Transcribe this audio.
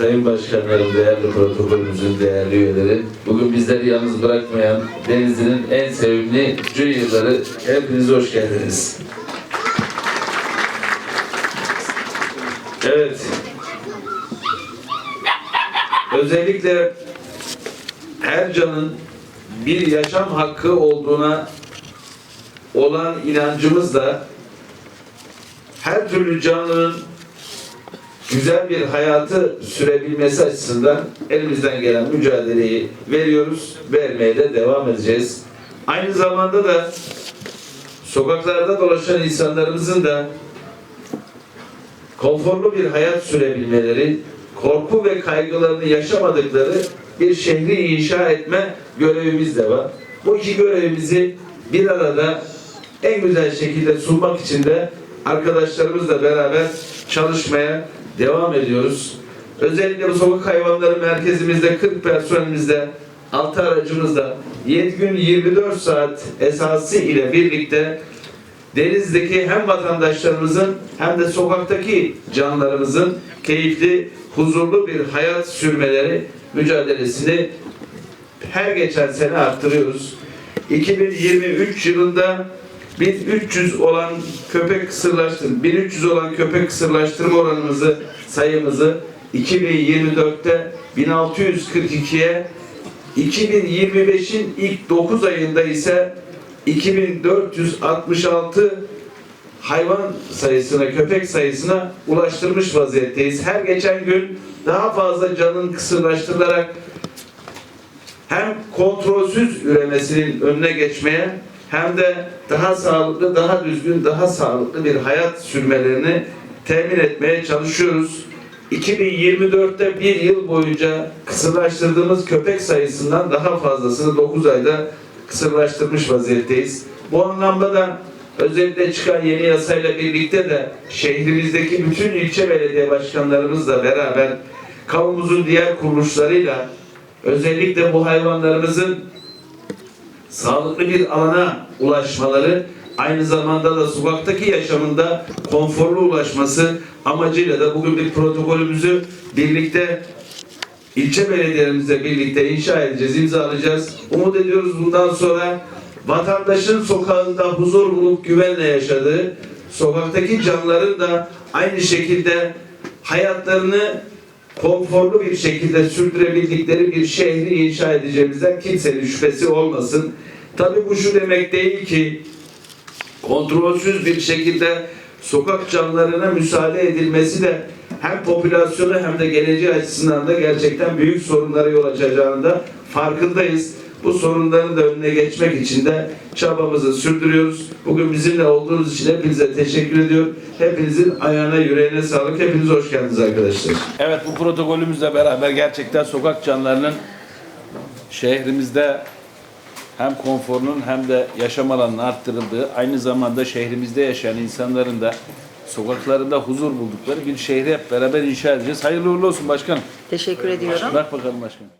Sayın Başkanlarım, değerli protokolümüzün değerli üyeleri, bugün bizleri yalnız bırakmayan Denizli'nin en sevimli Junior'ları hepiniz hoş geldiniz. Evet. Özellikle her canın bir yaşam hakkı olduğuna olan inancımızla her türlü canlının güzel bir hayatı sürebilmesi açısından elimizden gelen mücadeleyi veriyoruz, vermeye de devam edeceğiz. Aynı zamanda da sokaklarda dolaşan insanlarımızın da konforlu bir hayat sürebilmeleri, korku ve kaygılarını yaşamadıkları bir şehri inşa etme görevimiz de var. Bu iki görevimizi bir arada en güzel şekilde sunmak için de arkadaşlarımızla beraber çalışmaya devam ediyoruz. Özellikle bu sokak hayvanları merkezimizde 40 personelimizde 6 aracımızda 7 gün 24 saat esası ile birlikte Deniz'deki hem vatandaşlarımızın hem de sokaktaki canlarımızın keyifli, huzurlu bir hayat sürmeleri mücadelesini her geçen sene arttırıyoruz. 2023 yılında 1300 olan köpek kısırlaştırma, 1300 olan köpek kısırlaştırma oranımızı, sayımızı 2024'te 1642'ye 2025'in ilk 9 ayında ise 2466 hayvan sayısına, köpek sayısına ulaştırmış vaziyetteyiz. Her geçen gün daha fazla canın kısırlaştırılarak hem kontrolsüz üremesinin önüne geçmeye hem de daha sağlıklı, daha düzgün, daha sağlıklı bir hayat sürmelerini temin etmeye çalışıyoruz. 2024'te bir yıl boyunca kısırlaştırdığımız köpek sayısından daha fazlasını 9 ayda kısırlaştırmış vaziyetteyiz. Bu anlamda da özellikle çıkan yeni yasayla birlikte de şehrimizdeki bütün ilçe belediye başkanlarımızla beraber kamunumuzun diğer kuruluşlarıyla özellikle bu hayvanlarımızın sağlıklı bir alana ulaşmaları aynı zamanda da sokaktaki yaşamında konforlu ulaşması amacıyla da bugün bir protokolümüzü birlikte ilçe belediyelerimizle birlikte inşa edeceğiz, imzalayacağız. Umut ediyoruz bundan sonra vatandaşın sokağında huzur bulup güvenle yaşadığı, sokaktaki canların da aynı şekilde hayatlarını konforlu bir şekilde sürdürebildikleri bir şehri inşa edeceğimizden kimsenin şüphesi olmasın. Tabii bu şu demek değil ki kontrolsüz bir şekilde sokak canlılarına müsaade edilmesi de hem popülasyonu hem de geleceği açısından da gerçekten büyük sorunlara yol açacağını da farkındayız. Bu sorunların da önüne geçmek için de çabamızı sürdürüyoruz. Bugün bizimle olduğunuz için hepinize teşekkür ediyorum. Hepinizin ayağına yüreğine sağlık. Hepiniz hoş geldiniz arkadaşlar. Evet bu protokolümüzle beraber gerçekten sokak canlılarının şehrimizde hem konforunun hem de yaşam alanının arttırıldığı, aynı zamanda şehrimizde yaşayan insanların da sokaklarında huzur buldukları bir şehri hep beraber inşa edeceğiz. Hayırlı uğurlu olsun başkanım. Teşekkür ediyorum. Bak bakalım başkanım.